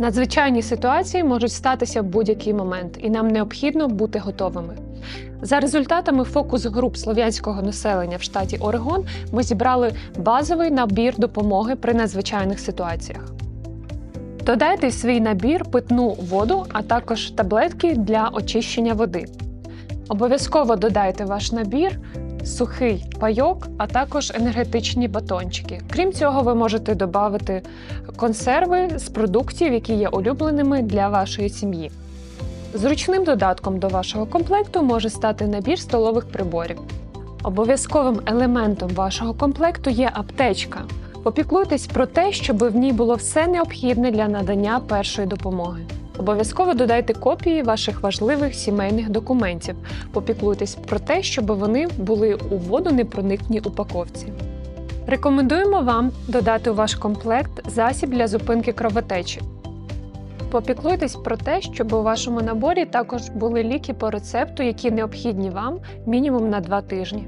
Надзвичайні ситуації можуть статися в будь-який момент, і нам необхідно бути готовими. За результатами фокус груп слов'янського населення в штаті Орегон ми зібрали базовий набір допомоги при надзвичайних ситуаціях. Додайте свій набір питну воду, а також таблетки для очищення води. Обов'язково додайте ваш набір сухий пайок, а також енергетичні батончики. Крім цього, ви можете додати консерви з продуктів, які є улюбленими для вашої сім'ї. Зручним додатком до вашого комплекту може стати набір столових приборів. Обов'язковим елементом вашого комплекту є аптечка. Попіклуйтесь про те, щоб в ній було все необхідне для надання першої допомоги. Обов'язково додайте копії ваших важливих сімейних документів. Попіклуйтесь про те, щоб вони були у водонепроникній упаковці. Рекомендуємо вам додати у ваш комплект засіб для зупинки кровотечі. Попіклуйтесь про те, щоб у вашому наборі також були ліки по рецепту, які необхідні вам мінімум на 2 тижні.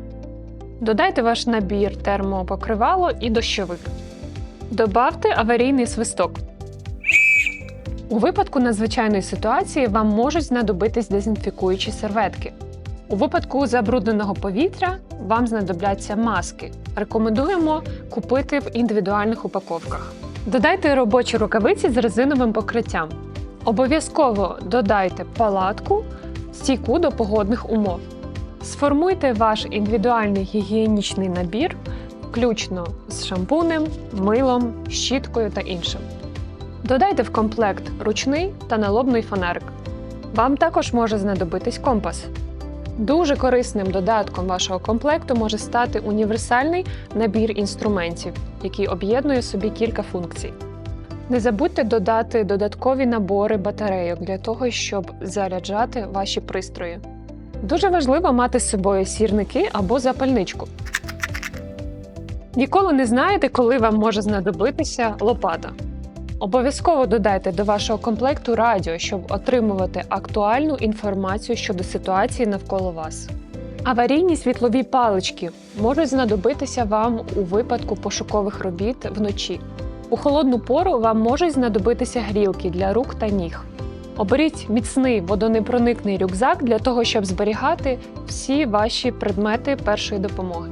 Додайте ваш набір термопокривало і дощовик. Добавте аварійний свисток. У випадку надзвичайної ситуації вам можуть знадобитись дезінфікуючі серветки. У випадку забрудненого повітря вам знадобляться маски. Рекомендуємо купити в індивідуальних упаковках. Додайте робочі рукавиці з резиновим покриттям. Обов'язково додайте палатку, стійку до погодних умов. Сформуйте ваш індивідуальний гігієнічний набір, включно з шампунем, милом, щіткою та іншим. Додайте в комплект ручний та налобний фонарик. Вам також може знадобитись компас. Дуже корисним додатком вашого комплекту може стати універсальний набір інструментів, який об'єднує собі кілька функцій. Не забудьте додати додаткові набори батарейок для того, щоб заряджати ваші пристрої. Дуже важливо мати з собою сірники або запальничку. Ніколи не знаєте, коли вам може знадобитися лопата. Обов'язково додайте до вашого комплекту радіо, щоб отримувати актуальну інформацію щодо ситуації навколо вас. Аварійні світлові палички можуть знадобитися вам у випадку пошукових робіт вночі. У холодну пору вам можуть знадобитися грілки для рук та ніг. Оберіть міцний водонепроникний рюкзак для того, щоб зберігати всі ваші предмети першої допомоги.